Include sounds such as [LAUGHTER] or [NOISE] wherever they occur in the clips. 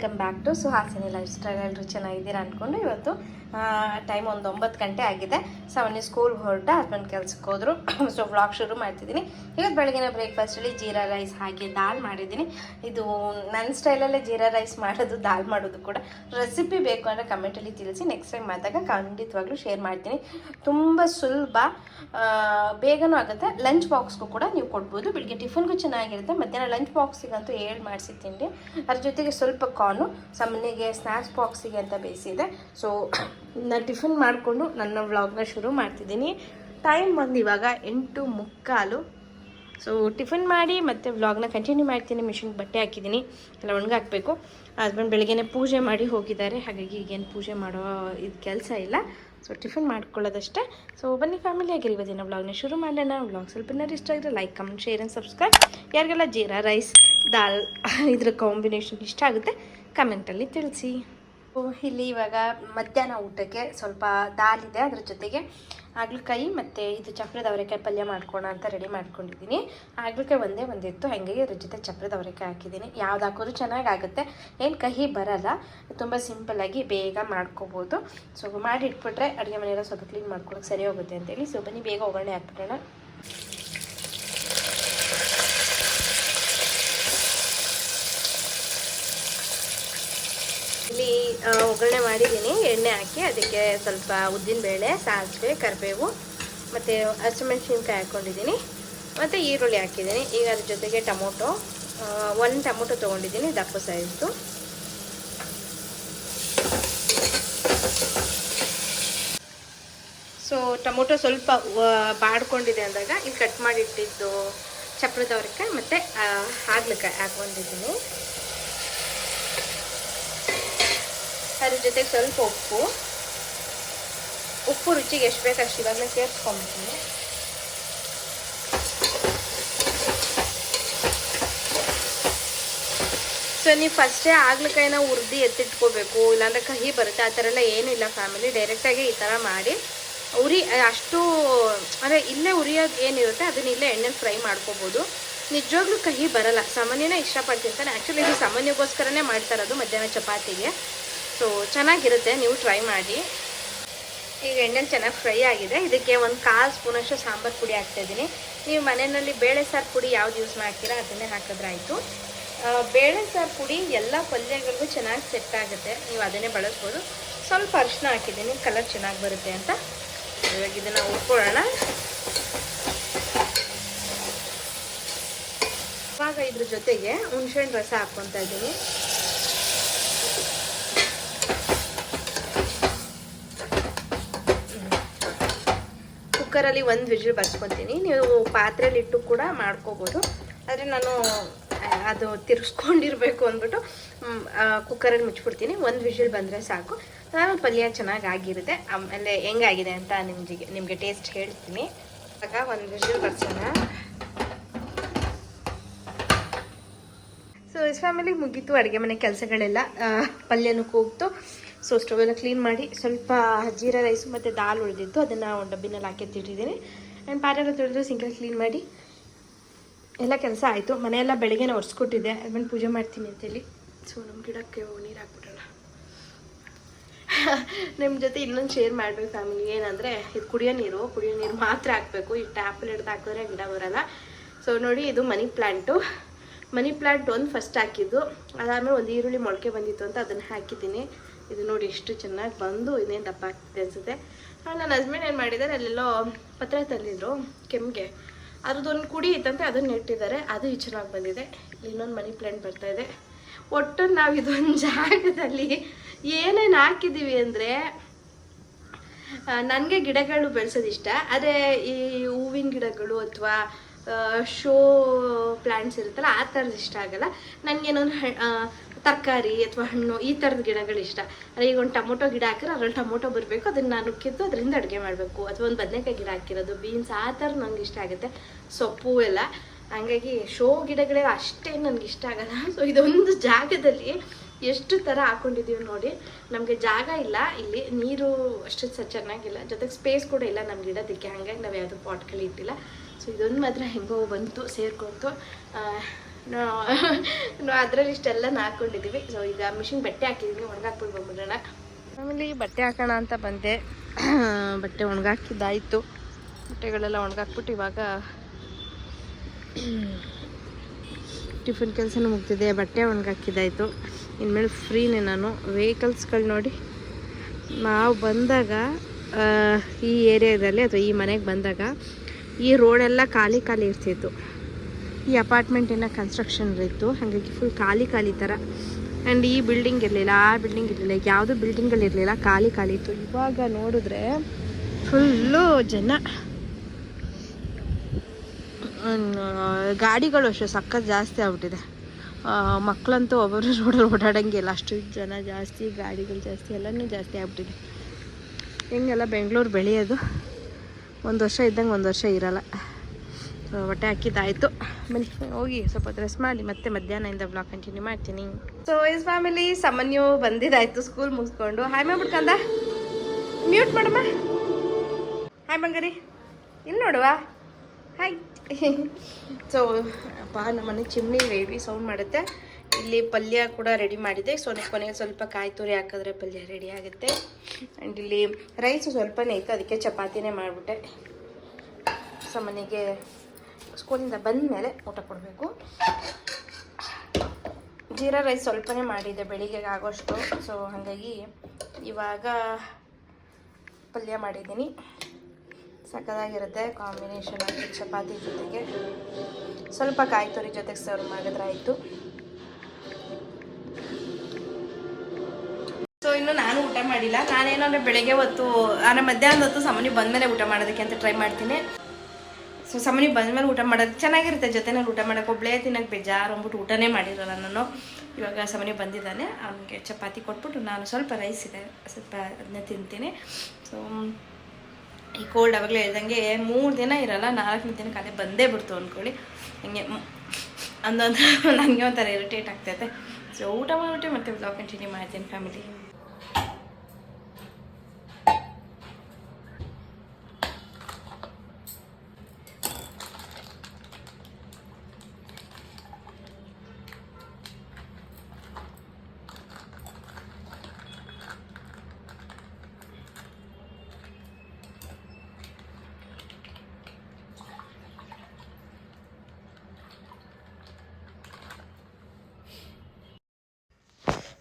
Welcome back to Suhasini lifestyle. ಎಲ್ಲರೂ ಚೆನ್ನಾಗಿದ್ದೀರಾ ಅಂದ್ಕೊಂಡು ಇವತ್ತು ಟೈಮ್ ಒಂದು ಒಂಬತ್ತು ಗಂಟೆ ಆಗಿದೆ. ಸವನಿ ಸ್ಕೂಲ್ ಹೊರಟ ಹಸ್ಬೆಂಡ್ ಕೆಲ್ಸಕ್ಕೆ ಹೋದ್ರು. [COUGHS] ಸೊ ವ್ಲಾಗ್ ಶುರು ಮಾಡ್ತಿದ್ದೀನಿ. ಇವತ್ತು ಬೆಳಗಿನ ಬ್ರೇಕ್ಫಾಸ್ಟಲ್ಲಿ ಜೀರಾ ರೈಸ್ ಹಾಗೆ ದಾಲ್ ಮಾಡಿದ್ದೀನಿ. ಇದು ನನ್ನ ಸ್ಟೈಲಲ್ಲೇ ಜೀರಾ ರೈಸ್ ಮಾಡೋದು, ದಾಲ್ ಮಾಡೋದು ಕೂಡ. ರೆಸಿಪಿ ಬೇಕು ಅಂದರೆ ಕಮೆಂಟಲ್ಲಿ ತಿಳಿಸಿ. ನೆಕ್ಸ್ಟ್ ಟೈಮ್ ಮಾಡಿದಾಗ ಖಂಡಿತವಾಗ್ಲೂ ಶೇರ್ ಮಾಡ್ತೀನಿ. ತುಂಬ ಸುಲಭ. ಬೇಗನೂ ಆಗುತ್ತೆ. ಲಂಚ್ ಬಾಕ್ಸ್ಗೂ ಕೂಡ ನೀವು ಕೊಡ್ಬೋದು. ಬೆಳಿಗ್ಗೆ ಟಿಫನ್ಗೂ ಚೆನ್ನಾಗಿರುತ್ತೆ. ಮಧ್ಯಾಹ್ನ ಲಂಚ್ ಬಾಕ್ಸಿಗಂತೂ ಏಳು ಮಾಡಿಸಿ ತಿಂಡಿ. ಅದ್ರ ಜೊತೆಗೆ ಸ್ವಲ್ಪ ಕಾರ್ನು ಸಾಮಾನ್ಯಗೆ ಸ್ನ್ಯಾಕ್ಸ್ ಬಾಕ್ಸಿಗೆ ಅಂತ ಬೇಯಿಸಿದೆ. ಸೊ ನಾನು ಟಿಫಿನ್ ಮಾಡಿಕೊಂಡು ನನ್ನ ವ್ಲಾಗ್ನ ಶುರು ಮಾಡ್ತಿದ್ದೀನಿ. ಟೈಮ್ ಬಂದು ಇವಾಗ ಎಂಟು ಮುಕ್ಕಾಲು. ಸೊ ಟಿಫಿನ್ ಮಾಡಿ ಮತ್ತು ವ್ಲಾಗ್ನ ಕಂಟಿನ್ಯೂ ಮಾಡ್ತೀನಿ. ಮಿಷಿನ್ಗೆ ಬಟ್ಟೆ ಹಾಕಿದ್ದೀನಿ. ಎಲ್ಲ ಒಣಗಾಕಬೇಕು. ಹಸ್ಬೆಂಡ್ ಬೆಳಗ್ಗೆನೇ ಪೂಜೆ ಮಾಡಿ ಹೋಗಿದ್ದಾರೆ. ಹಾಗಾಗಿ ಈಗೇನು ಪೂಜೆ ಮಾಡೋ ಇದು ಕೆಲಸ ಇಲ್ಲ. ಸೊ ಟಿಫಿನ್ ಮಾಡ್ಕೊಳ್ಳೋದಷ್ಟೇ. ಸೊ ಬನ್ನಿ ಫ್ಯಾಮಿಲಿ ದಿನ ವ್ಲಾಗ್ನ ಶುರು ಮಾಡೋಣ. ವ್ಲಾಗ್ ಸ್ವಲ್ಪ ಇಷ್ಟ ಆಗಿದ್ರೆ like comment share and subscribe ಯಾರಿಗೆಲ್ಲ ಜೀರಾ ರೈಸ್ ದಾಲ್ [LAUGHS] ಇದ್ರ ಕಾಂಬಿನೇಷನ್ ಇಷ್ಟ ಆಗುತ್ತೆ ಕಮೆಂಟಲ್ಲಿ ತಿಳಿಸಿ. ಇಲ್ಲಿ ಇವಾಗ ಮಧ್ಯಾಹ್ನ ಊಟಕ್ಕೆ ಸ್ವಲ್ಪ ದಾಲ್ ಇದೆ, ಅದ್ರ ಜೊತೆಗೆ ಹಾಗಲಕಾಯಿ ಮತ್ತು ಇದು ಚಪ್ರದ ಅವರೆಕಾಯಿ ಪಲ್ಯ ಮಾಡ್ಕೋಣ ಅಂತ ರೆಡಿ ಮಾಡ್ಕೊಂಡಿದ್ದೀನಿ. ಹಾಗಲಕಾಯಿ ಒಂದೇ ಒಂದಿತ್ತು ಹಾಗಾಗಿ ಅದ್ರ ಜೊತೆ ಚಪ್ರದ ಅವರೆಕಾಯಿ ಹಾಕಿದ್ದೀನಿ. ಯಾವ್ದು ಹಾಕೋದು ಚೆನ್ನಾಗಾಗುತ್ತೆ. ಏನು ಕಹಿ ಬರಲ್ಲ, ತುಂಬ ಸಿಂಪಲ್ಲಾಗಿ ಬೇಗ ಮಾಡ್ಕೋಬೋದು. ಸೊ ಮಾಡಿ ಇಟ್ಬಿಟ್ರೆ ಅಡುಗೆ ಮನೆಯೆಲ್ಲ ಸ್ವಲ್ಪ ಕ್ಲೀನ್ ಮಾಡ್ಕೊಳಕ್ಕೆ ಸರಿ ಹೋಗುತ್ತೆ ಅಂತೇಳಿ. ಸೊ ಬನ್ನಿ, ಬೇಗ ಒಗ್ಗರಣೆ ಹಾಕ್ಬಿಡೋಣ ಇಲ್ಲಿ ಆ, ಒಗ್ಗರಣೆ ಮಾಡಿದ್ದೀನಿ, ಎಣ್ಣೆ ಹಾಕಿ ಅದಕ್ಕೆ ಸ್ವಲ್ಪ ಉದ್ದಿನಬೇಳೆ ಸಾಸಿವೆ, ಕರಿಬೇವು ಮತ್ತು ಹಸಿಮೆಣ್ಸಿನ್ಕಾಯಿ ಹಾಕ್ಕೊಂಡಿದ್ದೀನಿ ಮತ್ತು ಈರುಳ್ಳಿ ಹಾಕಿದ್ದೀನಿ. ಈಗ ಅದ್ರ ಜೊತೆಗೆ ಟೊಮೊಟೊ ಒಂದು ಟೊಮೊಟೊ ತೊಗೊಂಡಿದ್ದೀನಿ, ದಪ್ಪ ಸೈಜ್ದು. ಸೊ ಟೊಮೊಟೊ ಸ್ವಲ್ಪ ಬಾಡ್ಕೊಂಡಿದೆ ಅಂದಾಗ ಇಲ್ಲಿ ಕಟ್ ಮಾಡಿಟ್ಟಿದ್ದು ಚಪ್ರದ ಅವರೆಕಾಯಿ ಮತ್ತು ಹಾಗಲಕಾಯಿ ಹಾಕ್ಕೊಂಡಿದ್ದೀನಿ. ಅದ್ರ ಜೊತೆಗೆ ಸ್ವಲ್ಪ ಉಪ್ಪು. ಉಪ್ಪು ರುಚಿಗೆ ಎಷ್ಟು ಬೇಕು ಅಷ್ಟು ಇವಾಗಲೇ ಸೇರಿಸ್ಕೊಂಬಿಡ್ತೀನಿ ಸೊ ನೀವು ಫಸ್ಟೇ ಆಗ್ಲಕಾಯಿನ ಹುರಿದು ಎತ್ತಿಟ್ಕೋಬೇಕು. ಇಲ್ಲಾಂದ್ರೆ ಕಹಿ ಬರುತ್ತೆ. ಆ ಥರ ಎಲ್ಲ ಏನೂ ಇಲ್ಲ ಫ್ಯಾಮಿಲಿ ಡೈರೆಕ್ಟಾಗಿ ಈ ಥರ ಮಾಡಿ. ಉರಿ ಅಷ್ಟು, ಅಂದರೆ ಇಲ್ಲೇ ಉರಿಯೋದು ಏನಿರುತ್ತೆ, ಅದನ್ನ ಇಲ್ಲೇ ಎಣ್ಣೆಲಿ ಫ್ರೈ ಮಾಡ್ಕೋಬೋದು. ನಿಜವಾಗ್ಲೂ ಕಹಿ ಬರಲ್ಲ. ಸಾಮಾನ್ಯನೇ ಇಷ್ಟಪಡ್ತಿರ್ತಾನೆ ಆ್ಯಕ್ಚುಲಿ ಇದು ಸಾಮಾನ್ಯಗೋಸ್ಕರನೇ ಮಾಡ್ತಾ ಇರೋದು ಮಧ್ಯಾಹ್ನ ಚಪಾತಿಗೆ. ಸೊ, ಚೆನ್ನಾಗಿರುತ್ತೆ, ನೀವು ಟ್ರೈ ಮಾಡಿ. ಈಗ ಎಣ್ಣೆಲಿ ಚೆನ್ನಾಗಿ ಫ್ರೈ ಆಗಿದೆ. ಇದಕ್ಕೆ ಒಂದು ಕಾಲು ಸ್ಪೂನಷ್ಟು ಸಾಂಬಾರು ಪುಡಿ ಹಾಕ್ತಾಯಿದ್ದೀನಿ ನೀವು ಮನೆಯಲ್ಲಿ ಬೇಳೆ ಸಾರು ಪುಡಿ ಯಾವ್ದು ಯೂಸ್ ಮಾಡ್ತೀರಾ, ಅದನ್ನೇ ಹಾಕಿದ್ರಾಯ್ತು ಬೇಳೆ ಸಾರು ಪುಡಿ ಎಲ್ಲ ಪಲ್ಯಗಳಿಗೂ ಚೆನ್ನಾಗಿ ಸೆಟ್ ಆಗುತ್ತೆ. ನೀವು ಅದನ್ನೇ ಬಳಸ್ಬೋದು. ಸ್ವಲ್ಪ ಅರಿಶಿನ ಹಾಕಿದ್ದೀನಿ ಕಲರ್ ಚೆನ್ನಾಗಿ ಬರುತ್ತೆ ಅಂತ. ಇವಾಗ ಇದನ್ನು ಉಟ್ಕೊಳ್ಳೋಣ ಇವಾಗ ಇದ್ರ ಜೊತೆಗೆ ಹುಣ್ಸೆಹಣ್ಣು ರಸ ಹಾಕ್ಕೊತಾ ಇದ್ದೀನಿ. ಕುಕ್ಕರಲ್ಲಿ ಒಂದು ವಿಜಿಲ್ ಬರ್ಸ್ಕೊತೀನಿ. ನೀವು ಪಾತ್ರೆಲಿಟ್ಟು ಕೂಡ ಮಾಡ್ಕೋಬೋದು. ಆದರೆ ನಾನು ಅದು ತಿರ್ಸ್ಕೊಂಡಿರ್ಬೇಕು ಅಂದ್ಬಿಟ್ಟು ಕುಕ್ಕರಲ್ಲಿ ಮುಚ್ಚಿಬಿಡ್ತೀನಿ. ಒಂದು ವಿಜಿಲ್ ಬಂದರೆ ಸಾಕು. ನಾನು ಪಲ್ಯ ಚೆನ್ನಾಗಿ ಆಗಿರುತ್ತೆ. ಆಮೇಲೆ ಹೆಂಗಾಗಿದೆ ಅಂತ ನಿಮಗೆ ನಿಮಗೆ ಟೇಸ್ಟ್ ಹೇಳ್ತೀನಿ. ಇವಾಗ ಒಂದು ವಿಜಿಲ್ ಬರ್ಸೋಣ. ಸೊ ಇಸ್ ಫ್ಯಾಮಿಲಿ ಮುಗೀತು. ಅಡುಗೆ ಮನೆ ಕೆಲಸಗಳೆಲ್ಲ ಪಲ್ಯನೂ ಕೂಗ್ತು. ಸೊ ಸ್ಟವೆಲ್ಲ ಕ್ಲೀನ್ ಮಾಡಿ ಸ್ವಲ್ಪ ಜೀರಾ ರೈಸ್ ಮತ್ತು ದಾಲ್ ಉಳಿದಿತ್ತು. ಅದನ್ನು ಒಂದು ಡಬ್ಬಿನಲ್ಲಿ ಹಾಕಿ ಎತ್ತಿಟ್ಟಿದ್ದೀನಿ ಆ್ಯಂಡ್ ಪಾತ್ರೆ ತೊಳೆದು ಸಿಂಕಲ್ಲಿ ಕ್ಲೀನ್ ಮಾಡಿ ಎಲ್ಲ ಕೆಲಸ ಆಯಿತು. ಮನೆಯೆಲ್ಲ ಬೆಳಗ್ಗೆನೇ ಒರೆಸ್ಕೊಟ್ಟಿದ್ದೆ. ಅದನ್ನು ಪೂಜೆ ಮಾಡ್ತೀನಿ ಅಂತೇಳಿ. ಸೊ ನಮ್ಮ ಗಿಡಕ್ಕೆ ನೀರು ಹಾಕ್ಬಿಡೋಣ. ನಿಮ್ಮ ಜೊತೆ ಇನ್ನೊಂದು ಶೇರ್ ಮಾಡಬೇಕು ಫ್ಯಾಮಿಲಿ ಏನಂದರೆ, ಇದು ಕುಡಿಯೋ ನೀರು. ಕುಡಿಯೋ ನೀರು ಮಾತ್ರ ಹಾಕಬೇಕು. ಈ ಟ್ಯಾಪಲ್ಲಿ ಹಿಡ್ದು ಹಾಕಿದ್ರೆ ಗಿಡ ಬರಲ್ಲ. ಸೊ ನೋಡಿ, ಇದು ಮನಿ ಪ್ಲ್ಯಾಂಟು ಮನಿ ಪ್ಲ್ಯಾಂಟ್ ಒಂದು ಫಸ್ಟ್ ಹಾಕಿದ್ದು. ಅದಾದಮೇಲೆ ಒಂದು ಈರುಳ್ಳಿ ಮೊಳಕೆ ಬಂದಿತ್ತು ಅಂತ ಅದನ್ನು ಹಾಕಿದ್ದೀನಿ. ಇದು ನೋಡಿ ಎಷ್ಟು ಚೆನ್ನಾಗಿ ಬಂದು ಇನ್ನೇನು ದಪ್ಪ ಆಗ್ತಿದೆ ಅನಿಸುತ್ತೆ. ನನ್ನ ಹಸ್ಬೆಂಡ್ ಏನು ಮಾಡಿದ್ದಾರೆ ಅಲ್ಲೆಲ್ಲೋ ಪತ್ರ ತಂದಿದ್ರು ಕೆಮ್ಮಿಗೆ ಅದ್ರದ್ದೊಂದು ಕುಡಿ ಇತ್ತಂತೆ, ಅದನ್ನು ನೆಟ್ಟಿದ್ದಾರೆ. ಅದು ಚೆನ್ನಾಗಿ ಬಂದಿದೆ. ಇನ್ನೊಂದು ಮನಿ ಪ್ಲ್ಯಾಂಟ್ ಬರ್ತಾ ಇದೆ. ಒಟ್ಟು ನಾವು ಇದೊಂದು [LAUGHS] ಜಾಗದಲ್ಲಿ ಏನೇನು ಹಾಕಿದ್ದೀವಿ ಅಂದರೆ ನನಗೆ ಗಿಡಗಳು ಬೆಳೆಸೋದು ಇಷ್ಟ ಆದರೆ ಈ ಹೂವಿನ ಗಿಡಗಳು ಅಥವಾ ಶೋ ಪ್ಲ್ಯಾಂಟ್ಸ್ ಇರುತ್ತಲ್ಲ, ಆ ಥರದ್ದು ಇಷ್ಟ ಆಗಲ್ಲ. ನನಗೇನೊಂದು ತರಕಾರಿ ಅಥವಾ ಹಣ್ಣು, ಈ ಥರದ ಗಿಡಗಳು ಇಷ್ಟ. ಅಂದರೆ ಈಗ ಒಂದು ಟೊಮೊಟೊ ಗಿಡ ಹಾಕಿದ್ರೆ ಅದ್ರಲ್ಲಿ ಟೊಮೊಟೊ ಬರಬೇಕು, ಅದನ್ನು ನಾನು ಕಿತ್ತು ಅದರಿಂದ ಅಡುಗೆ ಮಾಡಬೇಕು. ಅಥವಾ ಒಂದು ಬದನೆಕಾಯಿ ಗಿಡ ಹಾಕಿರೋದು ಬೀನ್ಸ್ ಆ ಥರ ನನಗೆ ಇಷ್ಟ ಆಗುತ್ತೆ. ಸೊಪ್ಪು ಎಲ್ಲ. ಹಂಗಾಗಿ ಶೋ ಗಿಡಗಳೇ ಅಷ್ಟೇ ನನಗೆ ಇಷ್ಟ ಆಗಲ್ಲ. ಸೊ ಇದೊಂದು ಜಾಗದಲ್ಲಿ ಎಷ್ಟು ಥರ ಹಾಕೊಂಡಿದ್ದೀವಿ ನೋಡಿ. ನಮಗೆ ಜಾಗ ಇಲ್ಲ, ಇಲ್ಲಿ ನೀರು ಅಷ್ಟು ಚೆನ್ನಾಗಿಲ್ಲ. ಜೊತೆಗೆ ಸ್ಪೇಸ್ ಕೂಡ ಇಲ್ಲ ನಮ್ಗೆ ಇಡೋದಕ್ಕೆ. ಹಾಗಾಗಿ ನಾವು ಯಾವುದು ಪಾಟ್ಗಳು ಇಟ್ಟಿಲ್ಲ. ಸೊ ಇದೊಂದು ಮಾತ್ರ ಹೆಂಗೋ ಬಂತು, ಸೇರ್ಕೊಂತು. ಅದರಲ್ಲಿ ಇಷ್ಟೆಲ್ಲ ಹಾಕೊಂಡಿದ್ದೀವಿ ಸೊ ಈಗ ಮಿಷಿನ್ ಬಟ್ಟೆ ಹಾಕಿದ್ವಿ ಒಣಗಾಕ್ಬಿಟ್ಟು ಬಂದ್ಬಿಡೋಣ. ಆಮೇಲೆ ಬಟ್ಟೆ ಹಾಕೋಣ ಅಂತ ಬಂದೆ. ಬಟ್ಟೆ ಒಣಗಾಕಿದ್ದಾಯಿತು. ಬಟ್ಟೆಗಳೆಲ್ಲ ಒಣಗಾಕ್ಬಿಟ್ಟು ಇವಾಗ ಟಿಫಿನ್ ಕೆಲಸನೂ ಮುಗ್ದಿದೆ. ಬಟ್ಟೆ ಒಣಗಾಕಿದ್ದಾಯಿತು. ಇನ್ಮೇಲೆ ಫ್ರೀನೇ ನಾನು. ವೆಹಿಕಲ್ಸ್ಗಳು ನೋಡಿ, ನಾವು ಬಂದಾಗ ಈ ಏರಿಯಾದಲ್ಲಿ ಅಥವಾ ಈ ಮನೆಗೆ ಬಂದಾಗ ಈ ರೋಡೆಲ್ಲ ಖಾಲಿ ಖಾಲಿ ಇರ್ತಿತ್ತು. ಈ ಅಪಾರ್ಟ್ಮೆಂಟಿನ ಕನ್ಸ್ಟ್ರಕ್ಷನ್ ಇತ್ತು. ಹಾಗಾಗಿ ಫುಲ್ ಖಾಲಿ ಖಾಲಿ ಥರ ಆ್ಯಂಡ್ ಈ ಬಿಲ್ಡಿಂಗ್ ಇರಲಿಲ್ಲ, ಆ ಬಿಲ್ಡಿಂಗ್ ಇರಲಿಲ್ಲ, ಯಾವುದೂ ಬಿಲ್ಡಿಂಗ್ಗಳಿರಲಿಲ್ಲ ಖಾಲಿ ಖಾಲಿ ಇತ್ತು. ಇವಾಗ ನೋಡಿದ್ರೆ ಫುಲ್ಲು ಜನ. ಗಾಡಿಗಳು ಅಷ್ಟೇ, ಸಖತ್ ಜಾಸ್ತಿ ಆಗ್ಬಿಟ್ಟಿದೆ. ಮಕ್ಕಳಂತೂ ಒಬ್ಬರು [LAUGHS] ರೋಡಲ್ಲಿ ಓಡಾಡೋಂಗಿಲ್ಲ. ಅಷ್ಟು ಜನ ಜಾಸ್ತಿ, ಗಾಡಿಗಳು ಜಾಸ್ತಿ, ಎಲ್ಲನೂ ಜಾಸ್ತಿ ಆಗ್ಬಿಟ್ಟಿದೆ. ಹಿಂಗೆಲ್ಲ ಬೆಂಗಳೂರು ಬೆಳೆಯೋದು. ಒಂದು ವರ್ಷ ಇದ್ದಂಗೆ ಒಂದು ವರ್ಷ ಇರಲ್ಲ. ಹೊಟ್ಟೆ ಹಾಕಿದ್ದಾಯಿತು. ಬನ್ನಿ, ಹೋಗಿ ಸ್ವಲ್ಪ ಡ್ರೆಸ್ ಮಾಡಿ ಮತ್ತೆ ಮಧ್ಯಾಹ್ನದಿಂದ ಬ್ಲಾಗ್ ಕಂಟಿನ್ಯೂ ಮಾಡ್ತೀನಿ. ಸೊ ಇಸ್ ಫ್ಯಾಮಿಲಿ ಸಾಮಾನ್ಯ ಬಂದಿದ್ದಾಯ್ತು ಸ್ಕೂಲ್ ಮುಗಿಸ್ಕೊಂಡು. ಹಾಯ್ ಮಾಡ್ಬಿಡ್ಕಂದ ಮ್ಯೂಟ್ ಮಾಡಮ್ಮ. ಹಾಯ್ ಬಂಗಾರಿ ಇಲ್ಲಿ ನೋಡುವ. ಹಾಯ್ ಸೊ [LAUGHS] ಅಪ್ಪ, ನಮ್ಮನೆ ಚಿಮ್ನಿ ವೇವಿ ಸೌಂಡ್ ಮಾಡುತ್ತೆ. ಇಲ್ಲಿ ಪಲ್ಯ ಕೂಡ ರೆಡಿ ಮಾಡಿದೆ. ಸೊ ಕೊನೆಗೆ ಸ್ವಲ್ಪ ಕಾಯಿ ತುರಿ ಹಾಕಿದ್ರೆ ಪಲ್ಯ ರೆಡಿ ಆಗುತ್ತೆ. ಆ್ಯಂಡ್ ಇಲ್ಲಿ ರೈಸು ಸ್ವಲ್ಪನೇ ಇತ್ತು ಅದಕ್ಕೆ ಚಪಾತಿನೇ ಮಾಡಿಬಿಟ್ಟೆ. ಸೊ, ಮನೆಗೆ ಸ್ಕೂಲಿಂದ ಬಂದ ಮೇಲೆ ಊಟ ಕೊಡಬೇಕು. ಜೀರಾ ರೈಸ್ ಸ್ವಲ್ಪನೇ ಮಾಡಿದೆ, ಬೆಳಿಗ್ಗೆ ಆಗೋಷ್ಟು. ಸೊ ಹಾಗಾಗಿ ಇವಾಗ ಪಲ್ಯ ಮಾಡಿದ್ದೀನಿ. ಸಕ್ಕದಾಗಿರುತ್ತೆ ಕಾಂಬಿನೇಷನ್ ಆಗಿ ಚಪಾತಿ ಜೊತೆಗೆ. ಸ್ವಲ್ಪ ಕಾಯಿ ತುರಿ ಜೊತೆಗೆ ಸರ್ವ್ ಮಾಡಿದ್ರೆ ಆಯಿತು. ಇನ್ನು ನಾನು ಊಟ ಮಾಡಿಲ್ಲ. ನಾನೇನಂದ್ರೆ ಬೆಳಗ್ಗೆ ಹೊತ್ತು, ಅಂದರೆ ಮಧ್ಯಾಹ್ನದ ಹೊತ್ತು ಸಮನಿ ಬಂದಮೇಲೆ ಊಟ ಮಾಡೋದಕ್ಕೆ ಅಂತ ಟ್ರೈ ಮಾಡ್ತೀನಿ. ಸೊ ಸಮನಿ ಬಂದಮೇಲೆ ಊಟ ಮಾಡೋದು ಚೆನ್ನಾಗಿರುತ್ತೆ. ಜೊತೆನಲ್ಲಿ ಊಟ ಮಾಡೋಕೆ ಒಬ್ಬಳೇ ತಿನ್ನೋಕ್ಕೆ ಬೇಜಾರು ಅಂದ್ಬಿಟ್ಟು ಊಟನೇ ಮಾಡಿರಲ್ಲ ನಾನು ಇವಾಗ ಸಮನಿ ಬಂದಿದ್ದಾನೆ. ಅವನಿಗೆ ಚಪಾತಿ ಕೊಟ್ಬಿಟ್ಟು ನಾನು ಸ್ವಲ್ಪ ರೈಸ್ ಇದೆ. ಸ್ವಲ್ಪ ಅದನ್ನ ತಿಂತೀನಿ. ಸೊ ಈ ಕೋಲ್ಡ್ ಆವಾಗಲೇ ಹೇಳ್ದಂಗೆ ಮೂರು ದಿನ ಇರಲ್ಲ, ನಾಲ್ಕನೇ ದಿನಕ್ಕೆ ಅದೇ ಬಂದೇ ಬಿಡ್ತು ಅಂದ್ಕೊಳ್ಳಿ. ಹಂಗೆ ಅಂದೊಂದು ನನಗೆ ಒಂಥರ ಇರಿಟೇಟ್ ಆಗ್ತೈತೆ ಸೊ ಊಟ ಮಾಡಿಬಿಟ್ಟು ಮತ್ತೆ ಬ್ಲಾಗ್ ಕಂಟಿನ್ಯೂ ಮಾಡ್ತೀನಿ ಫ್ಯಾಮಿಲಿ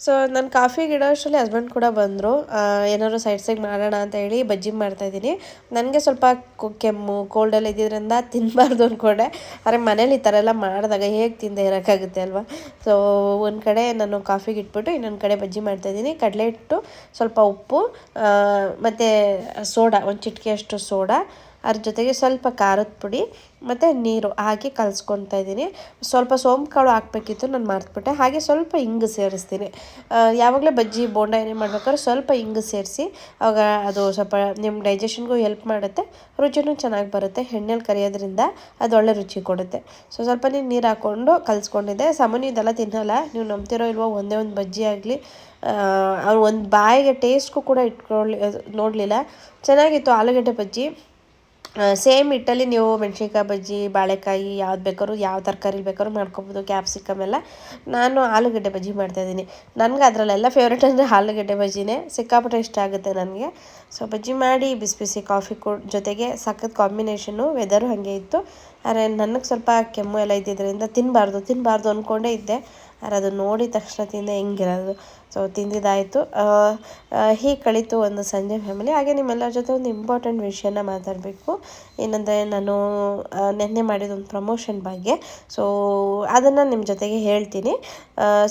ಸೊ ನಾನು ಕಾಫಿ ಗಿಡ ಅಷ್ಟರಲ್ಲಿ ಹಸ್ಬೆಂಡ್ ಕೂಡ ಬಂದರು. ಏನಾದ್ರು ಸೈಡ್ ಸೈಡ್ ಮಾಡೋಣ ಅಂತ ಹೇಳಿ ಬಜ್ಜಿ ಮಾಡ್ತಾಯಿದ್ದೀನಿ ನನಗೆ ಸ್ವಲ್ಪ ಕೆಮ್ಮು ಕೋಲ್ಡೆಲ್ಲ ಇದ್ದಿದ್ದರಿಂದ ತಿನ್ನಬಾರ್ದು ಅಂದ್ಕೊಂಡೆ ಆದರೆ ಮನೇಲಿ ಈ ಥರ ಎಲ್ಲ ಮಾಡಿದಾಗ ಹೇಗೆ ತಿಂದೆ ಇರೋಕ್ಕಾಗುತ್ತೆ ಅಲ್ವಾ? ಸೊ ಒಂದು ಕಡೆ ನಾನು ಕಾಫಿಗೆ ಇಟ್ಬಿಟ್ಟು ಇನ್ನೊಂದು ಕಡೆ ಬಜ್ಜಿ ಮಾಡ್ತಾಯಿದ್ದೀನಿ ಕಡಲೆ ಹಿಟ್ಟು, ಸ್ವಲ್ಪ ಉಪ್ಪು ಮತ್ತು ಸೋಡಾ, ಒಂದು ಚಿಟಿಕೆಯಷ್ಟು ಸೋಡಾ. ಅದ್ರ ಜೊತೆಗೆ ಸ್ವಲ್ಪ ಖಾರದ ಪುಡಿ ಮತ್ತು ನೀರು ಹಾಕಿ ಕಲಿಸ್ಕೊತಾ ಇದ್ದೀನಿ. ಸ್ವಲ್ಪ ಸೋಂಪು ಕಾಳು ಹಾಕ್ಬೇಕಿತ್ತು, ನಾನು ಮರ್ತ್ಬಿಟ್ಟೆ. ಹಾಗೆ ಸ್ವಲ್ಪ ಇಂಗು ಸೇರಿಸ್ತೀನಿ. ಯಾವಾಗಲೇ ಬಜ್ಜಿ, ಬೋಂಡ ಏನೇ ಮಾಡ್ಬೇಕಾದ್ರೆ ಸ್ವಲ್ಪ ಇಂಗು ಸೇರಿಸಿ, ಅವಾಗ ಅದು ಸ್ವಲ್ಪ ನಿಮ್ಮ ಡೈಜೆಷನ್ಗೂ ಹೆಲ್ಪ್ ಮಾಡುತ್ತೆ, ರುಚಿನೂ ಚೆನ್ನಾಗಿ ಬರುತ್ತೆ. ಎಣ್ಣೆಲಿ ಕರಿಯೋದ್ರಿಂದ ಅದು ಒಳ್ಳೆ ರುಚಿ ಕೊಡುತ್ತೆ. ಸೊ, ಸ್ವಲ್ಪ ನೀರು ಹಾಕ್ಕೊಂಡು ಕಲಿಸ್ಕೊಂಡಿದ್ದೆ. ಸಾಮಾನ್ಯ ಇದೆಲ್ಲ ತಿನ್ನಲ್ಲ. ನೀವು ನಂಬ್ತಿರೋ ಇಲ್ವೋ ಒಂದೇ ಒಂದು ಬಜ್ಜಿ ಆಗಲಿ ಅವ್ರು ಒಂದು ಬಾಯಿಗೆ ಟೇಸ್ಟ್ಗೂ ಕೂಡ ಇಟ್ಕೊಳ್ಳಿ ನೋಡಲಿಲ್ಲ. ಚೆನ್ನಾಗಿತ್ತು ಆಲೂಗಡ್ಡೆ ಬಜ್ಜಿ. ಸೇಮ್ ಇಟ್ಟಲ್ಲಿ ನೀವು ಮೆಣಸಿನ್ಕಾಯಿ, ಬಜ್ಜಿ, ಬಾಳೆಕಾಯಿ ಯಾವ್ದು ಬೇಕಾದ್ರು, ಯಾವ ತರಕಾರಿ ಬೇಕಾದ್ರು ಮಾಡ್ಕೊಬೋದು ಕ್ಯಾಪ್ಸಿಕಮ್ ಎಲ್ಲ. ನಾನು ಆಲೂಗಡ್ಡೆ ಬಜ್ಜಿ ಮಾಡ್ತಾಯಿದ್ದೀನಿ ನನಗೆ ಅದರಲ್ಲೆಲ್ಲ ಫೇವ್ರೇಟ್ ಅಂದರೆ ಆಲೂಗಡ್ಡೆ ಬಜ್ಜಿನೇ. ಸಿಕ್ಕಾಪಟ್ಟೆ ಇಷ್ಟ ಆಗುತ್ತೆ ನನಗೆ. ಸೊ ಬಜ್ಜಿ ಮಾಡಿ, ಬಿಸಿ ಬಿಸಿ ಕಾಫಿ ಕೊ ಜೊತೆಗೆ ಸಖತ್ ಕಾಂಬಿನೇಷನ್ನು ವೆದರು ಹಾಗೆ ಇತ್ತು. ಆದರೆ ನನಗೆ ಸ್ವಲ್ಪ ಕೆಮ್ಮು ಎಲ್ಲ ಇದ್ದಿದ್ದರಿಂದ ತಿನ್ನಬಾರ್ದು ತಿನ್ನಬಾರ್ದು ಅಂದ್ಕೊಂಡೇ ಇದ್ದೆ. ಆದರೆ ಅದು ನೋಡಿದ ತಕ್ಷಣ ತಿಂದೆ ಹೆಂಗಿರೋದು? ಸೊ ತಿಂದಿದ್ದಾಯಿತು. ಹೀಗೆ ಕಳೀತು ಒಂದು ಸಂಜೆ ಫ್ಯಾಮಿಲಿ ಹಾಗೆ ನಿಮ್ಮೆಲ್ಲರ ಜೊತೆ ಒಂದು ಇಂಪಾರ್ಟೆಂಟ್ ವಿಷಯನ ಮಾತಾಡಬೇಕು. ಏನಂದರೆ ನಾನು ನಿನ್ನೆ ಮಾಡಿದ ಒಂದು ಪ್ರಮೋಷನ್ ಬಗ್ಗೆ. ಸೊ ಅದನ್ನು ನಿಮ್ಮ ಜೊತೆಗೆ ಹೇಳ್ತೀನಿ.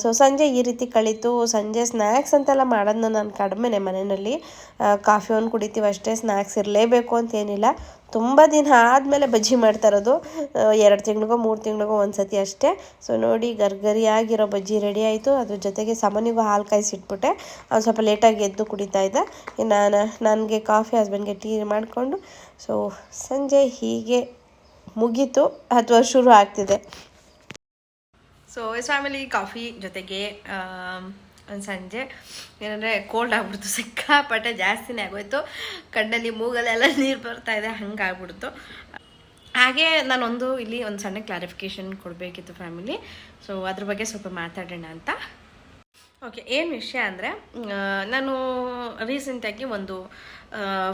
ಸೊ ಸಂಜೆ ಈ ರೀತಿ ಕಳೀತು. ಸಂಜೆ ಸ್ನ್ಯಾಕ್ಸ್ ಅಂತೆಲ್ಲ ಮಾಡೋದನ್ನ ನಾನು ಕಡಿಮೆನೆ ಮನೆಯಲ್ಲಿ. ಕಾಫಿ ಒಂದು ಕುಡಿತೀವಿ ಅಷ್ಟೇ ಸ್ನ್ಯಾಕ್ಸ್ ಇರಲೇಬೇಕು ಅಂತೇನಿಲ್ಲ ತುಂಬ ದಿನ ಆದಮೇಲೆ ಬಜ್ಜಿ ಮಾಡ್ತಾ ಇರೋದು. ಎರಡು ತಿಂಗಳಿಗೋ, ಮೂರು ತಿಂಗಳಿಗೋ ಒಂದು ಸತಿ ಅಷ್ಟೇ. ಸೊ ನೋಡಿ ಗರ್ಗರಿಯಾಗಿರೋ ಬಜ್ಜಿ ರೆಡಿ ಆಯಿತು. ಅದ್ರ ಜೊತೆಗೆ ಸಾಮಾನ್ಯಗೂ ಹಾಲು ಕಾಯಿಸಿಟ್ಬಿಟ್ಟೆ. ಅವ್ನು ಸ್ವಲ್ಪ ಲೇಟಾಗಿ ಎದ್ದು ಕುಡಿತಾ ಇದ್ದ. ನಾನು ನನಗೆ ಕಾಫಿ ಹಸ್ಬೆಂಡ್ಗೆ ಟೀ ಮಾಡಿಕೊಂಡು. ಸೊ ಸಂಜೆ ಹೀಗೆ ಮುಗೀತು. ಅಥವಾ ಶುರು ಆಗ್ತಿದೆ. ಸೊ ಫ್ಯಾಮಿಲಿ ಕಾಫಿ ಜೊತೆಗೆ ಒಂದು ಸಂಜೆ. ಏನಂದರೆ ಕೋಲ್ಡ್ ಆಗ್ಬಿಡ್ತು ಸಿಕ್ಕಾಪಟ್ಟೆ ಜಾಸ್ತಿನೇ ಆಗೋಯ್ತು. ಕಣ್ಣಲ್ಲಿ ಮೂಗಲ್ಲೆಲ್ಲ ನೀರು ಬರ್ತಾ ಇದೆ, ಹಂಗಾಗ್ಬಿಡ್ತು. ಹಾಗೆ ನಾನೊಂದು ಇಲ್ಲಿ ಒಂದು ಸಣ್ಣ ಕ್ಲಾರಿಫಿಕೇಷನ್ ಕೊಡಬೇಕಿತ್ತು ಫ್ಯಾಮಿಲಿ ಸೊ ಅದ್ರ ಬಗ್ಗೆ ಸ್ವಲ್ಪ ಮಾತಾಡೋಣ ಅಂತ. ಓಕೆ ಏನು ವಿಷಯ ಅಂದರೆ ನಾನು ರೀಸೆಂಟಾಗಿ ಒಂದು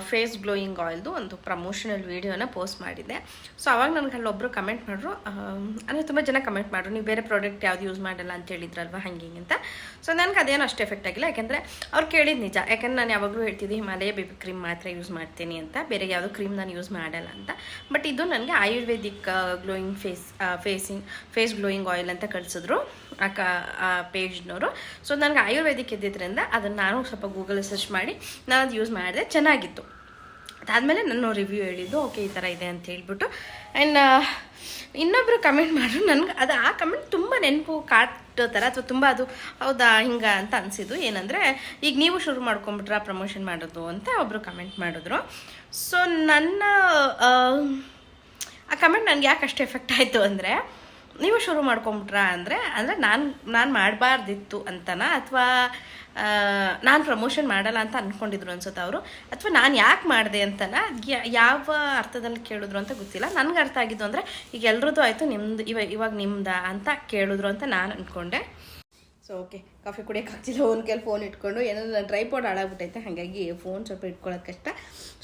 ಫೇಸ್ ಗ್ಲೋಯಿಂಗ್ ಆಯಿಲ್ದು ಒಂದು ಪ್ರಮೋಷನಲ್ ವೀಡಿಯೋನ ಪೋಸ್ಟ್ ಮಾಡಿದ್ದೆ. ಸೊ ಅವಾಗ ನನಗೆ ಅಲ್ಲೊಬ್ಬರು ಕಮೆಂಟ್ ಮಾಡಿದ್ರು ಅಂದರೆ ತುಂಬ ಜನ ಕಮೆಂಟ್ ಮಾಡಿದ್ರು ನೀವು ಬೇರೆ ಪ್ರಾಡಕ್ಟ್ ಯಾವುದು ಯೂಸ್ ಮಾಡಲ್ಲ ಅಂತ ಹೇಳಿದ್ರಲ್ವ ಹಂಗೆ ಅಂತ. ಸೊ ನನಗೆ ಅದೇನು ಅಷ್ಟು ಎಫೆಕ್ಟ್ ಆಗಿಲ್ಲ. ಯಾಕೆಂದರೆ ಅವ್ರು ಕೇಳಿದ ನಿಜ. ಯಾಕಂದ್ರೆ ನಾನು ಯಾವಾಗಲೂ ಹೇಳ್ತಿದ್ದೆ, ಹಿಮಾಲಯ ಬೇಬಿ ಕ್ರೀಮ್ ಮಾತ್ರ ಯೂಸ್ ಮಾಡ್ತೀನಿ ಅಂತ. ಬೇರೆ ಯಾವುದೋ ಕ್ರೀಮ್ ನಾನು ಯೂಸ್ ಮಾಡಲ್ಲ ಅಂತ. ಬಟ್ ಇದು ನನಗೆ ayurvedic glowing face facing face glowing oil ಅಂತ ಕಳಿಸಿದ್ರು ಆ ಕ ಪೇಜ್ನವರು ಸೊ ನನಗೆ ಆಯುರ್ವೇದಿಕ್ ಇದ್ದಿದ್ದರಿಂದ ಅದನ್ನು ನಾನು ಸ್ವಲ್ಪ ಗೂಗಲ್ ಸರ್ಚ್ ಮಾಡಿ ನಾನು ಅದು ಯೂಸ್ ಮಾಡಿದೆ, ಚೆನ್ನಾಗಿತ್ತು. ಅದಾದಮೇಲೆ ನಾನು ರಿವ್ಯೂ ಹೇಳಿದ್ದು ಓಕೆ ಈ ಥರ ಇದೆ ಅಂತ ಹೇಳ್ಬಿಟ್ಟು. ಆ್ಯಂಡ್ ಇನ್ನೊಬ್ಬರು ಕಮೆಂಟ್ ಮಾಡಿದ್ರು ನನಗೆ ಅದು ಆ ಕಮೆಂಟ್ ತುಂಬ ನೆನಪು ಕಾಟೋ ಥರ ಅಥವಾ ತುಂಬ ಅದು ಹೌದಾ ಹಿಂಗೆ ಅಂತ ಅನಿಸಿದ್ದು. ಏನಂದರೆ ಈಗ ನೀವು ಶುರು ಮಾಡ್ಕೊಂಬಿಟ್ರ ಪ್ರಮೋಷನ್ ಮಾಡೋದು ಅಂತ ಒಬ್ಬರು ಕಮೆಂಟ್ ಮಾಡಿದ್ರು. ಸೊ ನನ್ನ ಆ, ಕಮೆಂಟ್ ನನಗೆ ಯಾಕೆ ಅಷ್ಟು ಎಫೆಕ್ಟ್ ಆಯಿತು ಅಂದರೆ ನೀವು ಶುರು ಮಾಡ್ಕೊಂಬಿಟ್ರಾ ಅಂದರೆ ಅಂದರೆ ನಾನು ನಾನು ಮಾಡಬಾರ್ದಿತ್ತು ಅಂತನ? ಅಥವಾ ನಾನು ಪ್ರಮೋಷನ್ ಮಾಡಲ್ಲ ಅಂತ ಅಂದ್ಕೊಂಡಿದ್ರು ಅನ್ಸುತ್ತೆ ಅವರು? ಅಥವಾ ನಾನು ಯಾಕೆ ಮಾಡಿದೆ ಅಂತನ? ಯಾವ ಅರ್ಥದಲ್ಲಿ ಕೇಳಿದ್ರು ಅಂತ ಗೊತ್ತಿಲ್ಲ. ನನಗೆ ಅರ್ಥ ಆಗಿದ್ದು ಅಂದರೆ, ಈಗ ಎಲ್ರದ್ದು ಆಯಿತು, ನಿಮ್ದು ಇವಾಗ ಇವಾಗ ನಿಮ್ದ ಅಂತ ಕೇಳಿದ್ರು ಅಂತ ನಾನು ಅಂದ್ಕೊಂಡೆ ಸೊ ಓಕೆ ಕಾಫಿ ಕುಡಿಯೋಕ್ಕಾಗ್ತಿಲ್ಲ ಒಂದು ಕೆಲ ಫೋನ್ ಇಟ್ಕೊಂಡು. ಏನೋ ನನ್ನ ಟ್ರೈಪಾಡ್ ಹಾಳಾಗ್ಬಿಟ್ಟೈತೆ, ಹಾಗಾಗಿ ಫೋನ್ ಸ್ವಲ್ಪ ಇಟ್ಕೊಳ್ಳೋದು ಕಷ್ಟ.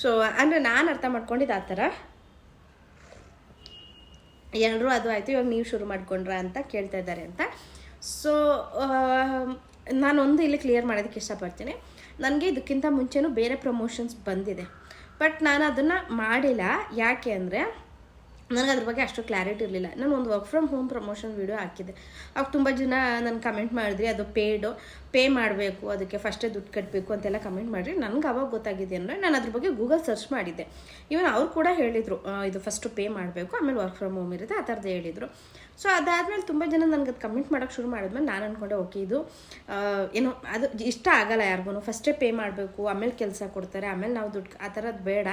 ಸೊ ಅಂದರೆ ನಾನು ಅರ್ಥ ಮಾಡ್ಕೊಂಡಿದ್ದು ಆ ಥರ. ಎಲ್ಲರೂ ಅದು ಆಯಿತು, ಇವಾಗ ನೀವು ಶುರು ಮಾಡ್ಕೊಂಡ್ರಾ ಅಂತ ಕೇಳ್ತಾ ಇದ್ದಾರೆ ಅಂತ. ಸೊ ನಾನೊಂದು ಇಲ್ಲಿ ಕ್ಲಿಯರ್ ಮಾಡೋದಕ್ಕೆ ಇಷ್ಟಪಡ್ತೀನಿ. ನನಗೆ ಇದಕ್ಕಿಂತ ಮುಂಚೆನೂ ಬೇರೆ ಪ್ರಮೋಷನ್ಸ್ ಬಂದಿದೆ. ಬಟ್ ನಾನು ಅದನ್ನು ಮಾಡಿಲ್ಲ. ಯಾಕೆ ಅಂದರೆ ನನಗೆ ಅದ್ರ ಬಗ್ಗೆ ಅಷ್ಟು ಕ್ಲಾರಿಟಿ ಇರಲಿಲ್ಲ. ನಾನು ಒಂದು work from home promotion video ಹಾಕಿದ್ದೆ. ಅವಾಗ ತುಂಬ ಜನ ನಾನು ಕಮೆಂಟ್ ಮಾಡಿದ್ರಿ, ಅದು ಪೇಡು ಪೇ ಮಾಡಬೇಕು, ಅದಕ್ಕೆ ಫಸ್ಟೇ ದುಡ್ಡು ಕಟ್ಟಬೇಕು ಅಂತೆಲ್ಲ ಕಮೆಂಟ್ ಮಾಡಿರಿ ನನಗೆ ಅವಾಗ ಗೊತ್ತಾಗಿದೆ ಅಂದರೆ ನಾನು ಅದ್ರ ಬಗ್ಗೆ ಗೂಗಲ್ ಸರ್ಚ್ ಮಾಡಿದ್ದೆ. ಇವನ್ ಅವ್ರು ಕೂಡ ಹೇಳಿದರು ಇದು ಫಸ್ಟು ಪೇ ಮಾಡಬೇಕು, ಆಮೇಲೆ ವರ್ಕ್ ಫ್ರಮ್ ಹೋಮ್ ಇರುತ್ತೆ, ಆ ಥರದ್ದು ಹೇಳಿದರು. ಸೊ ಅದಾದಮೇಲೆ ತುಂಬ ಜನ ನನಗೆ ಅದು ಕಮೆಂಟ್ ಶುರು ಮಾಡಿದ್ಮೇಲೆ ನಾನು ಅಂದ್ಕೊಂಡೆ ಓಕೆ, ಇದು ಏನೋ, ಅದು ಇಷ್ಟ ಆಗಲ್ಲ ಯಾರಿಗೂ ಫಸ್ಟೇ ಪೇ ಮಾಡಬೇಕು, ಆಮೇಲೆ ಕೆಲಸ ಕೊಡ್ತಾರೆ, ಆಮೇಲೆ ನಾವು ದುಡ್ಡು ಆ ಥರದ್ದು ಬೇಡ.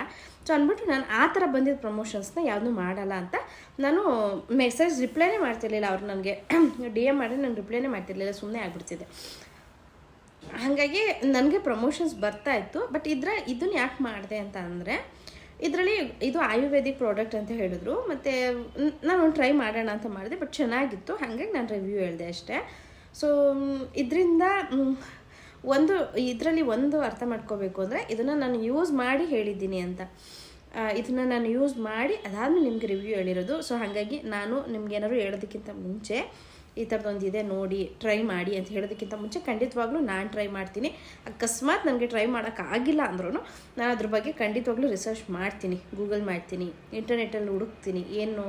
ಸೊ ಅಂದ್ಬಿಟ್ಟು ನಾನು ಆ ಥರ ಬಂದಿದ್ದ ಪ್ರಮೋಷನ್ಸ್ನ ಯಾವುದೂ ಮಾಡಲ್ಲ ಅಂತ ನಾನು ಮೆಸೇಜ್ ರಿಪ್ಲೈನೇ ಮಾಡ್ತಿರ್ಲಿಲ್ಲ. ಅವ್ರು ನನಗೆ ಡಿ ಎಂ ಮಾಡಿ ನಾನು ರಿಪ್ಲೈನೇ ಮಾಡ್ತಿರ್ಲಿಲ್ಲ ಸುಮ್ಮನೆ ಆಗ್ಬಿಡ್ತಿದ್ದೆ. ಹಾಗಾಗಿ ನನಗೆ ಪ್ರಮೋಷನ್ಸ್ ಬರ್ತಾ ಇತ್ತು ಬಟ್ ಇದ್ರ ಇದನ್ನ ಯಾಕೆ ಮಾಡಿದೆ ಅಂತ ಅಂದರೆ ಇದರಲ್ಲಿ ಇದು ಆಯುರ್ವೇದಿಕ್ ಪ್ರಾಡಕ್ಟ್ ಅಂತ ಹೇಳಿದ್ರು. ಮತ್ತು ನಾನು ಒಂದು ಟ್ರೈ ಮಾಡೋಣ ಅಂತ ಮಾಡಿದೆ, ಬಟ್ ಚೆನ್ನಾಗಿತ್ತು. ಹಾಗಾಗಿ ನಾನು ರಿವ್ಯೂ ಹೇಳಿದೆ ಅಷ್ಟೇ. ಸೊ ಇದರಿಂದ ಒಂದು, ಇದರಲ್ಲಿ ಒಂದು ಅರ್ಥ ಮಾಡ್ಕೋಬೇಕು ಅಂದರೆ ಇದನ್ನು ನಾನು ಯೂಸ್ ಮಾಡಿ ಹೇಳಿದ್ದೀನಿ ಅಂತ. ಇದನ್ನು ನಾನು ಯೂಸ್ ಮಾಡಿ ಅದಾದಮೇಲೆ ನಿಮಗೆ ರಿವ್ಯೂ ಹೇಳಿರೋದು. ಸೊ, ಹಾಗಾಗಿ ನಾನು ನಿಮ್ಗೆ ಏನಾದ್ರು ಹೇಳೋದಕ್ಕಿಂತ ಮುಂಚೆ ಈ ಥರದೊಂದು ಇದೆ, ನೋಡಿ ಟ್ರೈ ಮಾಡಿ ಅಂತ ಹೇಳೋದಕ್ಕಿಂತ ಮುಂಚೆ ಖಂಡಿತವಾಗ್ಲೂ ನಾನು ಟ್ರೈ ಮಾಡ್ತೀನಿ. ಅಕಸ್ಮಾತ್ ನನಗೆ ಟ್ರೈ ಮಾಡೋಕ್ಕಾಗಿಲ್ಲ ಅಂದ್ರೂ ನಾನು ಅದ್ರ ಬಗ್ಗೆ ಖಂಡಿತವಾಗ್ಲೂ ರಿಸರ್ಚ್ ಮಾಡ್ತೀನಿ ಗೂಗಲ್ ಮಾಡ್ತೀನಿ ಇಂಟರ್ನೆಟಲ್ಲಿ ಹುಡುಕ್ತೀನಿ, ಏನು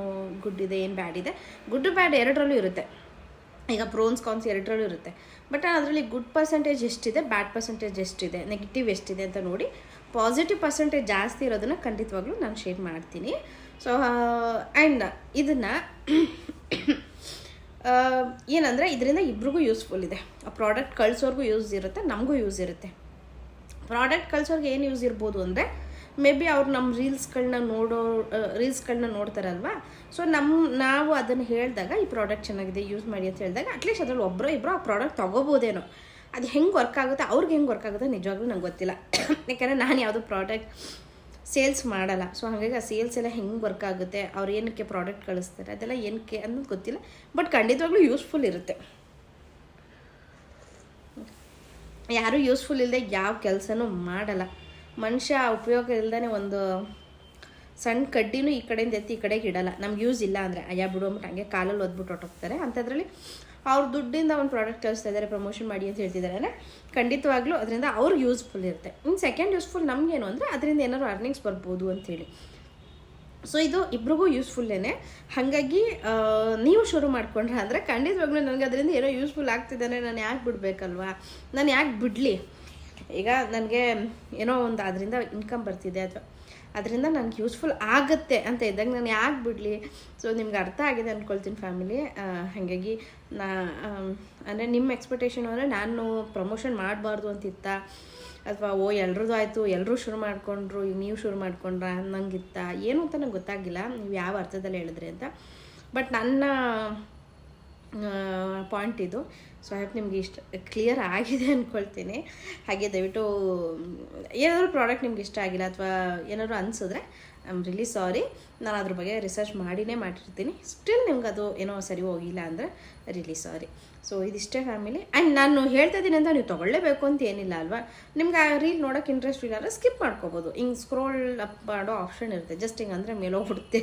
ಗುಡ್ ಇದೆ, ಏನು ಬ್ಯಾಡ್ ಇದೆ. ಗುಡ್ ಬ್ಯಾಡ್ ಎರಡರಲ್ಲೂ ಇರುತ್ತೆ. ಈಗ ಪ್ರೋನ್ಸ್ ಕಾನ್ಸ್ ಎರಡರಲ್ಲೂ ಇರುತ್ತೆ. ಬಟ್ ಅದರಲ್ಲಿ ಗುಡ್ ಪರ್ಸೆಂಟೇಜ್ ಎಷ್ಟಿದೆ ಬ್ಯಾಡ್ ಪರ್ಸೆಂಟೇಜ್ ಎಷ್ಟಿದೆ ನೆಗೆಟಿವ್ ಎಷ್ಟಿದೆ ಅಂತ ನೋಡಿ ಪಾಸಿಟಿವ್ ಪರ್ಸೆಂಟೇಜ್ ಜಾಸ್ತಿ ಇರೋದನ್ನು ಖಂಡಿತವಾಗ್ಲೂ ನಾನು ಶೇರ್ ಮಾಡ್ತೀನಿ. ಸೊ ಆ್ಯಂಡ್ ಇದನ್ನು ಏನಂದರೆ ಇದರಿಂದ ಇಬ್ರಿಗೂ ಯೂಸ್ಫುಲ್ ಇದೆ. ಆ ಪ್ರಾಡಕ್ಟ್ ಕಳ್ಸೋರ್ಗೂ ಯೂಸ್ ಇರುತ್ತೆ, ನಮಗೂ ಯೂಸ್ ಇರುತ್ತೆ. ಪ್ರಾಡಕ್ಟ್ ಕಳ್ಸೋರ್ಗೆ ಏನು ಯೂಸ್ ಇರ್ಬೋದು ಅಂದರೆ ಮೇ ಬಿ ಅವ್ರು ನಮ್ಮ ರೀಲ್ಸ್ಗಳನ್ನ ನೋಡೋ ರೀಲ್ಸ್ಗಳನ್ನ ನೋಡ್ತಾರಲ್ವಾ? ಸೊ ನಮ್ಮ ನಾವು ಅದನ್ನು ಹೇಳಿದಾಗ ಈ ಪ್ರಾಡಕ್ಟ್ ಚೆನ್ನಾಗಿದೆ ಯೂಸ್ ಮಾಡಿ ಅಂತ ಹೇಳಿದಾಗ ಅಟ್ಲೀಸ್ಟ್ ಅದರಲ್ಲಿ ಒಬ್ಬರೋ ಇಬ್ಬರು ಆ ಪ್ರಾಡಕ್ಟ್ ತೊಗೋಬೋದೇನೋ. ಅದು ಹೆಂಗೆ ವರ್ಕ್ ಆಗುತ್ತೆ, ಅವ್ರಿಗೆ ಹೆಂಗೆ ವರ್ಕ್ ಆಗುತ್ತೆ ನಿಜವಾಗ್ಲೂ ನಂಗೆ ಗೊತ್ತಿಲ್ಲ. [COUGHS] ಯಾಕಂದರೆ ನಾನು ಯಾವುದೋ ಪ್ರಾಡಕ್ಟ್ ಸೇಲ್ಸ್ ಮಾಡಲ್ಲ. ಸೊ ಹಾಗಾಗಿ ಆ ಸೇಲ್ಸ್ ಎಲ್ಲ ಹೆಂಗೆ ವರ್ಕ್ ಆಗುತ್ತೆ, ಅವ್ರು ಏನಕ್ಕೆ ಪ್ರಾಡಕ್ಟ್ ಕಳಿಸ್ತಾರೆ, ಅದೆಲ್ಲ ಏನಕ್ಕೆ ಅನ್ನೋದು ಗೊತ್ತಿಲ್ಲ. ಬಟ್ ಖಂಡಿತವಾಗ್ಲೂ ಯೂಸ್ಫುಲ್ ಇರುತ್ತೆ. ಯಾರೂ ಯೂಸ್ಫುಲ್ ಇಲ್ಲದೆ ಯಾವ ಕೆಲಸನೂ ಮಾಡಲ್ಲ. ಮನುಷ್ಯ ಉಪಯೋಗ ಇಲ್ಲದೇ ಒಂದು ಸಣ್ಣ ಕಡ್ಡಿನೂ ಈ ಕಡೆಯಿಂದ ಎತ್ತಿ ಈ ಕಡೆಗೆ ಇಡಲ್ಲ. ನಮ್ಗೆ ಯೂಸ್ ಇಲ್ಲ ಅಂದರೆ, ಅಯ್ಯ ಬಿಡು ಅಂದ್ಬಿಟ್ಟು ಹಂಗೆ ಕಾಲಲ್ಲಿ ಓದ್ಬಿಟ್ಟು ಹೊಟ್ಟೋಗ್ತಾರೆ ಅಂಥದ್ರಲ್ಲಿ ಅವ್ರ ದುಡ್ಡಿಂದ ಒಂದು ಪ್ರಾಡಕ್ಟ್ ಕಳಿಸ್ತಾ ಇದ್ದಾರೆ ಪ್ರಮೋಷನ್ ಮಾಡಿ ಅಂತ ಹೇಳ್ತಿದ್ದಾರೆ ಅಂದರೆ ಖಂಡಿತವಾಗ್ಲೂ ಅದರಿಂದ ಅವ್ರಿಗೆ ಯೂಸ್ಫುಲ್ ಇರುತ್ತೆ. ಇನ್ನು ಸೆಕೆಂಡ್ ಯೂಸ್ಫುಲ್ ನಮಗೇನು ಅಂದರೆ ಅದರಿಂದ ಏನಾದ್ರು ಅರ್ನಿಂಗ್ಸ್ ಬರ್ಬೋದು ಅಂತೇಳಿ ಸೊ ಇದು ಇಬ್ರಿಗೂ ಯೂಸ್ಫುಲ್ಲೇ ಹಾಗಾಗಿ ನೀವು ಶುರು ಮಾಡ್ಕೊಂಡ್ರೆ ಅಂದರೆ ಖಂಡಿತವಾಗ್ಲೂ ನನಗೆ ಅದರಿಂದ ಏನೋ ಯೂಸ್ಫುಲ್ ಆಗ್ತಿದ್ದಾನೆ ನಾನು ಯಾಕೆ ಬಿಡಬೇಕಲ್ವಾ? ನಾನು ಯಾಕೆ ಬಿಡಲಿ? ಈಗ ನನಗೆ ಏನೋ ಒಂದು ಅದರಿಂದ ಇನ್ಕಮ್ ಬರ್ತಿದೆ, ಅಥವಾ ಅದರಿಂದ ನನಗೆ ಯೂಸ್ಫುಲ್ ಆಗುತ್ತೆ ಅಂತ ಇದ್ದಾಗ ನಾನು ಯಾಕೆ ಬಿಡಲಿ? ಸೊ ನಿಮ್ಗೆ ಅರ್ಥ ಆಗಿದೆ ಅಂದ್ಕೊಳ್ತೀನಿ ಫ್ಯಾಮಿಲಿ ಹಾಗಾಗಿ ನಾ ಅಂದರೆ ನಿಮ್ಮ ಎಕ್ಸ್ಪೆಕ್ಟೇಷನ್ ಅಂದರೆ ನಾನು ಪ್ರಮೋಷನ್ ಮಾಡಬಾರ್ದು ಅಂತಿತ್ತ ಅಥವಾ, ಓ, ಎಲ್ರದ್ದು ಆಯಿತು ಎಲ್ಲರೂ ಶುರು ಮಾಡಿಕೊಂಡ್ರು ನೀವು ಶುರು ಮಾಡ್ಕೊಂಡ್ರ ಅನ್ನಂಗಿತ್ತ? ಏನು ಅಂತ ನಂಗೆ ಗೊತ್ತಾಗಿಲ್ಲ. ನೀವು ಯಾವ ಅರ್ಥದಲ್ಲಿ ಹೇಳಿದ್ರಿ ಅಂತ. ಬಟ್ ನನ್ನ ಪಾಯಿಂಟ್ ಇದು. ಸೊ ಐ ನಿಮ್ಗೆ ಇಷ್ಟ ಕ್ಲಿಯರ್ ಆಗಿದೆ ಅಂದ್ಕೊಳ್ತೀನಿ ಹಾಗೆ ದಯವಿಟ್ಟು, ಏನಾದರೂ ಪ್ರಾಡಕ್ಟ್ ನಿಮ್ಗೆ ಇಷ್ಟ ಆಗಿಲ್ಲ ಅಥವಾ ಏನಾದರೂ ಅನಿಸಿದ್ರೆ ಐ ಆಮ್ ರಿಲಿ ಸಾರಿ ನಾನು ಅದ್ರ ಬಗ್ಗೆ ರಿಸರ್ಚ್ ಮಾಡಿನೇ ಮಾಡಿರ್ತೀನಿ. ಸ್ಟಿಲ್ ನಿಮ್ಗೆ ಅದು ಏನೋ ಸರಿ ಹೋಗಿಲ್ಲ ಅಂದರೆ ರಿಲಿ ಸಾರಿ ಸೊ ಇದಿಷ್ಟೇ ಫ್ಯಾಮಿಲಿ ಆ್ಯಂಡ್ ನಾನು ಹೇಳ್ತಾ ಇದ್ದೀನಿ ಅಂತ ನೀವು ತೊಗೊಳ್ಳೇಬೇಕು ಅಂತ ಏನಿಲ್ಲ ಅಲ್ವಾ? ನಿಮ್ಗೆ ಆ ರೀಲ್ ನೋಡೋಕೆ ಇಂಟ್ರೆಸ್ಟ್ ಇಲ್ಲ ಅಂದರೆ ಸ್ಕಿಪ್ ಮಾಡ್ಕೋಬೋದು. ಹಿಂಗೆ ಸ್ಕ್ರೋಲ್ ಅಪ್ ಮಾಡೋ ಆಪ್ಷನ್ ಇರುತ್ತೆ. ಜಸ್ಟ್ ಹಿಂಗೆ ಅಂದರೆ ಮೇಲೆ ಹೋಗ್ಬಿಡುತ್ತೆ.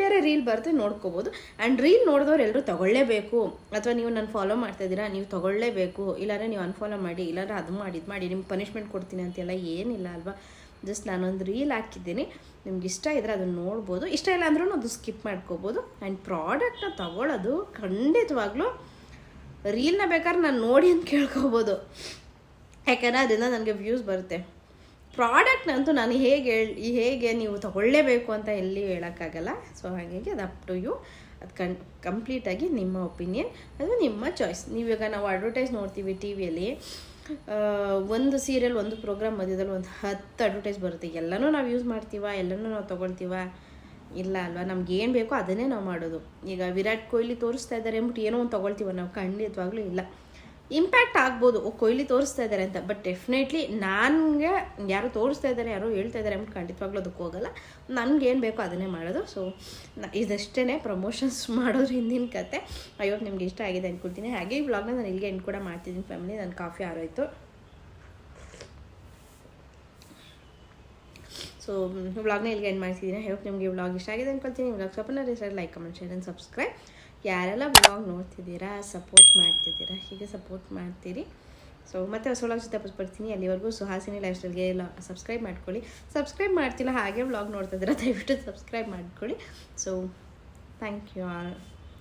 ಬೇರೆ ರೀಲ್ ಬರುತ್ತೆ ನೋಡ್ಕೋಬೋದು. ಆ್ಯಂಡ್ ರೀಲ್ ನೋಡಿದವ್ರು ಎಲ್ಲರೂ ತೊಗೊಳ್ಳೇಬೇಕು. ಅಥವಾ ನೀವು ನಾನು ಫಾಲೋ ಮಾಡ್ತಾ ಇದ್ದೀರಾ, ನೀವು ತೊಗೊಳ್ಳೇಬೇಕು. ಇಲ್ಲಾಂದರೆ ನೀವು ಅನ್ಫಾಲೋ ಮಾಡಿ, ಇಲ್ಲಾಂದ್ರೆ ಅದು ಮಾಡಿ, ಇದು ಮಾಡಿ, ನಿಮ್ಗೆ ಪನಿಷ್ಮೆಂಟ್ ಕೊಡ್ತೀನಿ ಅಂತೆಲ್ಲ ಏನಿಲ್ಲ ಅಲ್ವಾ? ಜಸ್ಟ್ ನಾನೊಂದು ರೀಲ್ ಹಾಕಿದ್ದೀನಿ. ನಿಮ್ಗೆ ಇಷ್ಟ ಇದ್ದರೆ ಅದನ್ನು ನೋಡ್ಬೋದು. ಇಷ್ಟ ಇಲ್ಲ ಅಂದ್ರೂ ಅದು ಸ್ಕಿಪ್ ಮಾಡ್ಕೋಬೋದು. ಆ್ಯಂಡ್ ಪ್ರಾಡಕ್ಟ್ನ ತಗೊಳ್ಳೋದು ಖಂಡಿತವಾಗ್ಲೂ ರೀಲ್ನ ಬೇಕಾದ್ರೆ ನಾನು ನೋಡಿ ಅಂತ ಕೇಳ್ಕೊಬೋದು. ಯಾಕಂದರೆ ಅದರಿಂದ ನನಗೆ ವ್ಯೂಸ್ ಬರುತ್ತೆ. ಪ್ರಾಡಕ್ಟ್ನಂತೂ ನಾನು ಹೇಗೆ ಹೇಳಿ, ಹೇಗೆ ನೀವು ತಗೊಳ್ಳೇಬೇಕು ಅಂತ ಎಲ್ಲಿ ಹೇಳೋಕ್ಕಾಗಲ್ಲ. ಸೊ ಹಾಗಾಗಿ ಅದು ಅಪ್ ಟು ಯು ಅದು ಕನ್ ಕಂಪ್ಲೀಟಾಗಿ ನಿಮ್ಮ ಒಪಿನಿಯನ್ ಅದು ನಿಮ್ಮ ಚಾಯ್ಸ್ ನೀವೀಗ ನಾವು ಅಡ್ವರ್ಟೈಸ್ ನೋಡ್ತೀವಿ ಟಿ ವಿಯಲ್ಲಿ ಒಂದು ಸೀರಿಯಲ್ ಒಂದು ಪ್ರೋಗ್ರಾಮ್ ಮಧ್ಯದಲ್ಲಿ ಒಂದು ಹತ್ತು ಅಡ್ವರ್ಟೈಸ್ ಬರುತ್ತೆ. ಎಲ್ಲನೂ ನಾವು ಯೂಸ್ ಮಾಡ್ತೀವ, ಎಲ್ಲನೂ ನಾವು ತೊಗೊಳ್ತೀವ? ಇಲ್ಲ ಅಲ್ವಾ? ನಮ್ಗೆ ಏನು ಬೇಕೋ ಅದನ್ನೇ ನಾವು ಮಾಡೋದು. ಈಗ ವಿರಾಟ್ ಕೊಹ್ಲಿ ತೋರಿಸ್ತಾ ಇದ್ದಾರೆ ಅಂದ್ಬಿಟ್ಟು ಏನೋ ಒಂದು ತೊಗೊಳ್ತೀವ ನಾವು? ಖಂಡಿತವಾಗ್ಲೂ ಇಲ್ಲ. ಇಂಪ್ಯಾಕ್ಟ್ ಆಗ್ಬೋದು. ಕೊಹ್ಲಿ ತೋರಿಸ್ತಾ ಇದ್ದಾರೆ ಅಂತ. ಬಟ್ ಡೆಫಿನೆಟ್ಲಿ ನನಗೆ ಯಾರು ತೋರಿಸ್ತಾ ಇದ್ದಾರೆ ಯಾರೋ ಹೇಳ್ತಾ ಇದ್ದಾರೆ ಅಂದ್ಬಿಟ್ಟು ಖಂಡಿತವಾಗ್ಲೂ ಅದಕ್ಕೆ ಹೋಗಲ್ಲ. ನನಗೇನು ಬೇಕೋ ಅದನ್ನೇ ಮಾಡೋದು. ಸೊ ಇದಷ್ಟೇ ಪ್ರಮೋಷನ್ಸ್ [LAUGHS] ಮಾಡೋದ್ರ ಹಿಂದಿನ ಕತೆ. ಅಯ್ಯೋ ನಿಮ್ಗೆ ಇಷ್ಟ ಆಗಿದೆ ಅಂದ್ಕೊಳ್ತೀನಿ ಹಾಗೆ ಈ ವ್ಲಾಗ್ನ ನಾನು ಇಲ್ಲಿಗೆ ಎಂಡ್ ಕೂಡ ಮಾಡ್ತಿದ್ದೀನಿ ಫ್ಯಾಮಿಲಿ ನನ್ನ ಕಾಫಿ ಆರೋಯ್ತು. ಸೊ ವ್ಲಾಗ್ನ ಇಲ್ಲಿಗೆ ಎಂಡ್ ಮಾಡ್ತಿದ್ದೀನಿ ಹೋಪ್ ನಿಮಗೆ ವ್ಲಾಗ್ ಇಷ್ಟ ಆಗಿದೆ ಅಂದ್ಕೊಳ್ತೀನಿ vlog sir like comment share and subscribe ಯಾರೆಲ್ಲ ವ್ಲಾಗ್ ನೋಡ್ತಿದ್ದೀರಾ ಸಪೋರ್ಟ್ ಮಾಡ್ತಿದ್ದೀರಾ, ಹೀಗೆ ಸಪೋರ್ಟ್ ಮಾಡ್ತೀರಿ. ಸೊ ಮತ್ತೆ ಹೊಸ ವ್ಲಾಗ್ ಜೊತೆ ಬರ್ತೀನಿ. ಅಲ್ಲಿವರೆಗೂ ಸುಹಾಸಿನಿ ಲೈಫ್ ಸ್ಟೈಲ್ಗೆ ಎಲ್ಲ ಸಬ್ಸ್ಕ್ರೈಬ್ ಮಾಡ್ಕೊಳ್ಳಿ. ಸಬ್ಸ್ಕ್ರೈಬ್ ಮಾಡ್ತಿಲ್ಲ, ಹಾಗೆ ವ್ಲಾಗ್ ನೋಡ್ತಿದ್ದೀರಾ ದಯವಿಟ್ಟು ಸಬ್ಸ್ಕ್ರೈಬ್ ಮಾಡ್ಕೊಳ್ಳಿ. So thank you all